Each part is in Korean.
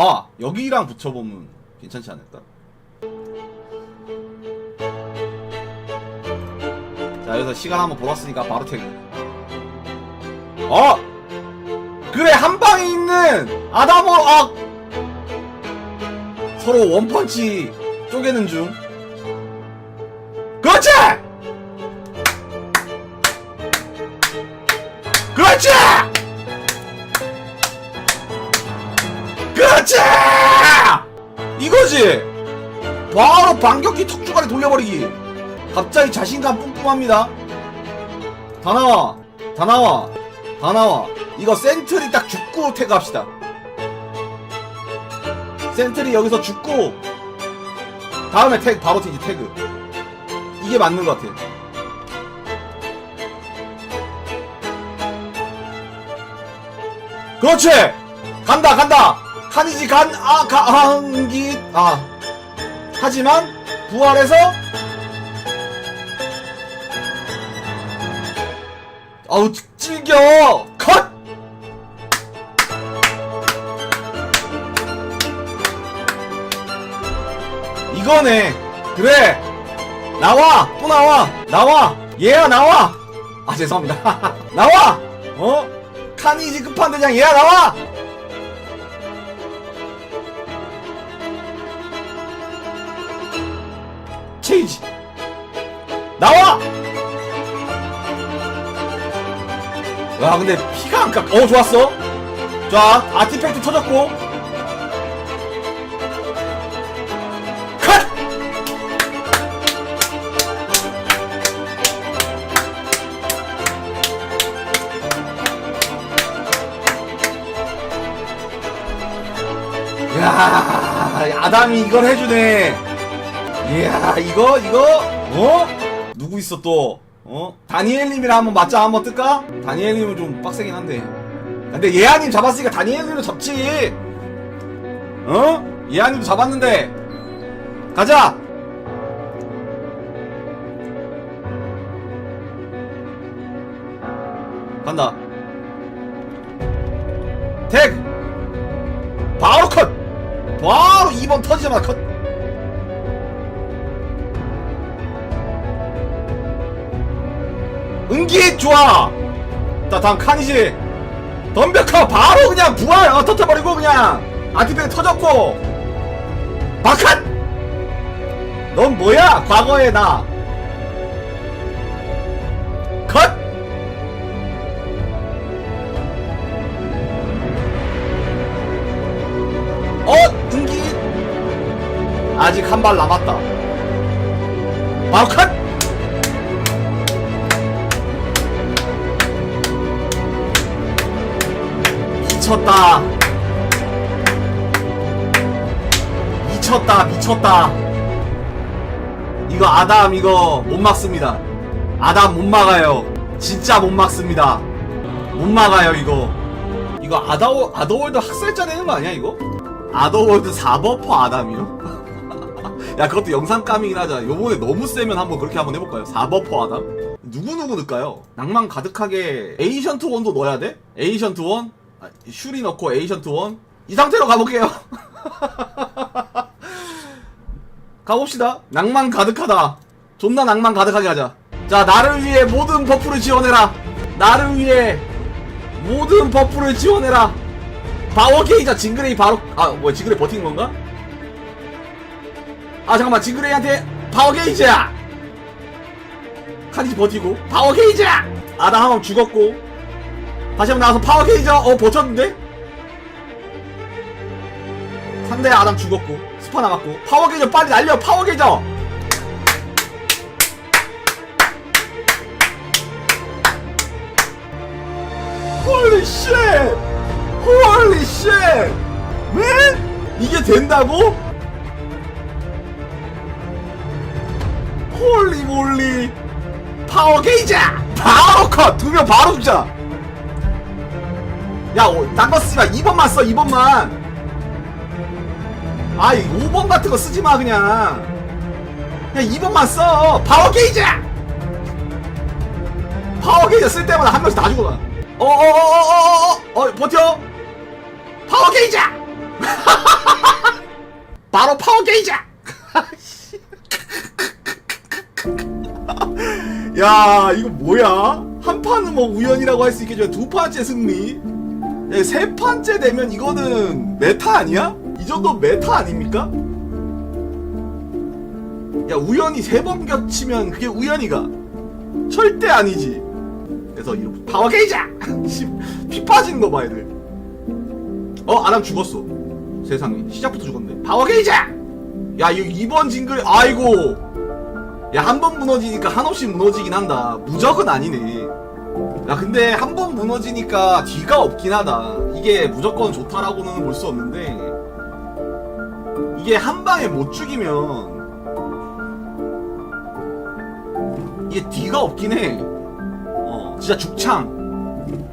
아 여기랑 붙여보면 괜찮지 않을까? 자 여기서 시간 한번 벌었으니까 바로 퇴근 어! 그래 한 방에 있는 아다모 아 서로 원펀치 쪼개는 중 그렇지! 그렇지! 바로 반격기 턱주가리 돌려버리기. 갑자기 자신감 뿜뿜합니다. 다 나와 다 나와 다 나와. 이거 센트리 딱 죽고 태그합시다. 센트리 여기서 죽고 다음에 태그 바로 튀기 태그. 이게 맞는 것 같아 그렇지! 간다 간다! 카니지 간아 가한기 아 하지만 부활해서 아우 찔겨! 컷! 이거네. 그래. 나와. 또 나와. 나와. 얘야 나와. 아 죄송합니다. 나와. 어? 카니지 끝판대장 얘야 나와 체이지 나와 야 근데 피가 안 깎. 어 좋았어. 자 아티팩트 터졌고. 컷. 야 아담이 이걸 해주네. 이야 이거 이거 어 누구 있어 또? 어? 다니엘님이랑 한번 맞짱 한번 뜰까? 다니엘님은 좀 빡세긴 한데. 근데 예아님 잡았으니까 다니엘님도 잡지. 어? 예아님도 잡았는데. 가자. 간다. 택. 바로 컷. 바로 2번 터지자마자 컷. 은기 좋아 자 다음 카니지. 덤벼커 바로 그냥 부활 어, 터트려버리고 그냥 아티팩트 터졌고. 바칸 넌 뭐야? 과거의 나. 컷! 어 은기. 아직 한 발 남았다. 바로 컷! 미쳤다. 미쳤다, 미쳤다. 이거 아담 이거 못 막습니다. 아담 못 막아요. 진짜 못 막습니다. 못 막아요 이거. 이거 아다워 아더월드 학살자 되는 거 아니야 이거? 아더월드 4버퍼 아담이요? 야 그것도 영상 까밍이긴 하자. 요번에 너무 세면 한번 그렇게 한번 해볼까요? 4버퍼 아담? 누구누구 넣을까요? 낭만 가득하게 에이션트 원도 넣어야 돼? 에이션트 원? 아, 슈리 넣고 에이션트 원? 이 상태로 가볼게요. 가봅시다. 낭만 가득하다. 존나 낭만 가득하게 하자. 자, 나를 위해 모든 버프를 지원해라. 나를 위해 모든 버프를 지원해라. 바워 게이자 징그레이 바로 아 뭐야 징그레이 버틴 건가? 아 잠깐만 징그레이한테 바워 게이자 카디지 버티고 파워 게이지 아나 한 번 죽었고 다시 한번 나와서 파워 게이지 어 버텼는데? 상대 아담 죽었고 스파 남았고. 파워 게이저 빨리 날려 파워 게이저! 홀리 쉣 홀리 쉣 맨? 이게 된다고? 홀리 몰리 파워 게이지 바로 컷두 명 바로 죽자 야 어, 딴거 쓰지 마. 2번만 써 2번만. 아이 5번 같은 거 쓰지 마 그냥. 그냥 2번만 써. 파워 게이지! 파워 게이지 쓸 때마다 한 명씩 다 죽어가. 어어어어어어 어, 어, 어, 어, 버텨. 파워 게이지! 바로 파워 게이지! 야 이거 뭐야? 한 판은 뭐 우연이라고 할 수 있겠지만 두 판째 승리 야, 세 판째 되면 이거는 메타 아니야? 이 정도 메타 아닙니까? 야 우연히 세 번 겹치면 그게 우연이가. 절대 아니지. 그래서 이렇게 파워 게이자! 피 빠지는 거봐 애들. 어 아람 죽었어. 세상에. 시작부터 죽었네. 파워 게이자! 야 이거 2번 징글 아이고. 야 한 번 무너지니까 한없이 무너지긴 한다. 무적은 아니네 야 근데 한 번 무너지니까 뒤가 없긴 하다 이게 무조건 좋다라고는 볼 수 없는데 이게 한 방에 못 죽이면 이게 뒤가 없긴 해. 어, 진짜 죽창.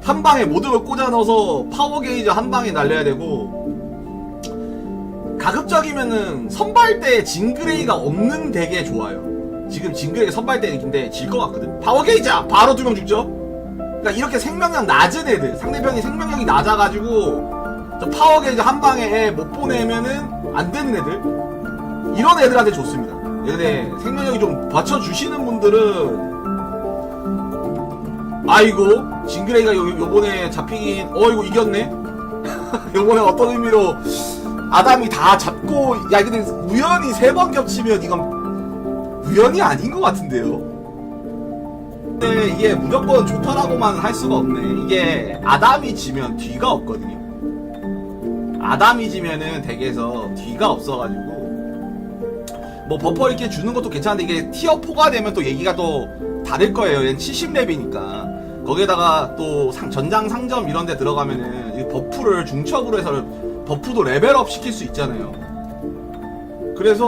한 방에 모든 걸 꽂아 넣어서 파워 게이지 한 방에 날려야 되고, 가급적이면은 선발대 징그레이가 없는 덱에 좋아요. 지금 징그레이 선발대 덱인데 질 것 같거든. 파워 게이지야! 바로 두 명 죽죠? 그러니까 이렇게 생명력 낮은 애들, 상대편이 생명력이 낮아가지고, 저 파워 게이지 한 방에 못 보내면은 안 되는 애들, 이런 애들한테 좋습니다. 근데 생명력이 좀 받쳐주시는 분들은 아이고 징그레이가 요, 요번에 잡히긴 어 이거 이겼네? 요번에 어떤 의미로 아담이 다 잡고 야 근데 우연히 세 번 겹치면 이건 우연이 아닌 것 같은데요 근데 이게 무조건 좋다라고만 할 수가 없네 이게 아담이 지면 뒤가 없거든요 아담이 지면은 덱에서 뒤가 없어가지고 뭐 버퍼 이렇게 주는 것도 괜찮은데 이게 티어 4가 되면 또 얘기가 또 다를 거예요. 얘는 70렙이니까 거기에다가 또 상- 전장 상점 이런 데 들어가면은 이 버프를 중첩으로 해서 버프도 레벨업 시킬 수 있잖아요. 그래서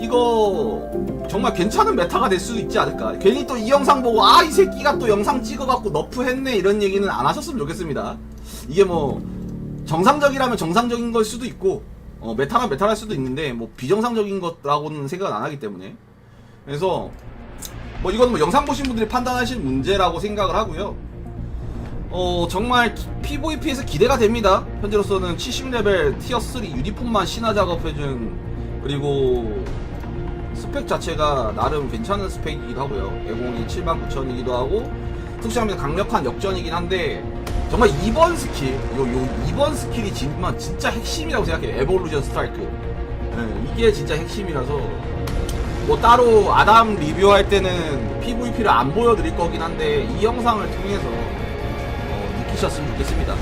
이거 정말 괜찮은 메타가 될 수도 있지 않을까. 괜히 또 이 영상 보고 아 이 새끼가 또 영상 찍어갖고 너프 했네 이런 얘기는 안 하셨으면 좋겠습니다. 이게 뭐 정상적이라면 정상적인 걸 수도 있고 어, 메타나 메타할 수도 있는데 뭐 비정상적인 것라고는 생각 안 하기 때문에 그래서 뭐 이건 뭐 영상 보신 분들이 판단하실 문제라고 생각을 하고요. 어 정말 PVP에서 기대가 됩니다. 현재로서는 70레벨 티어 3 유니폼만 신화 작업해준 그리고 스펙 자체가 나름 괜찮은 스펙이기도 하고요. 애공이 79,000이기도 하고 특수하면 강력한 역전이긴 한데 정말 2번 스킬, 요, 요 2번 스킬이 정말 진짜 핵심이라고 생각해요. 에볼루션 스트라이크. 네, 이게 진짜 핵심이라서 뭐 따로 아담 리뷰할 때는 PVP를 안 보여드릴 거긴 한데 이 영상을 통해서 어, 느끼셨으면 좋겠습니다.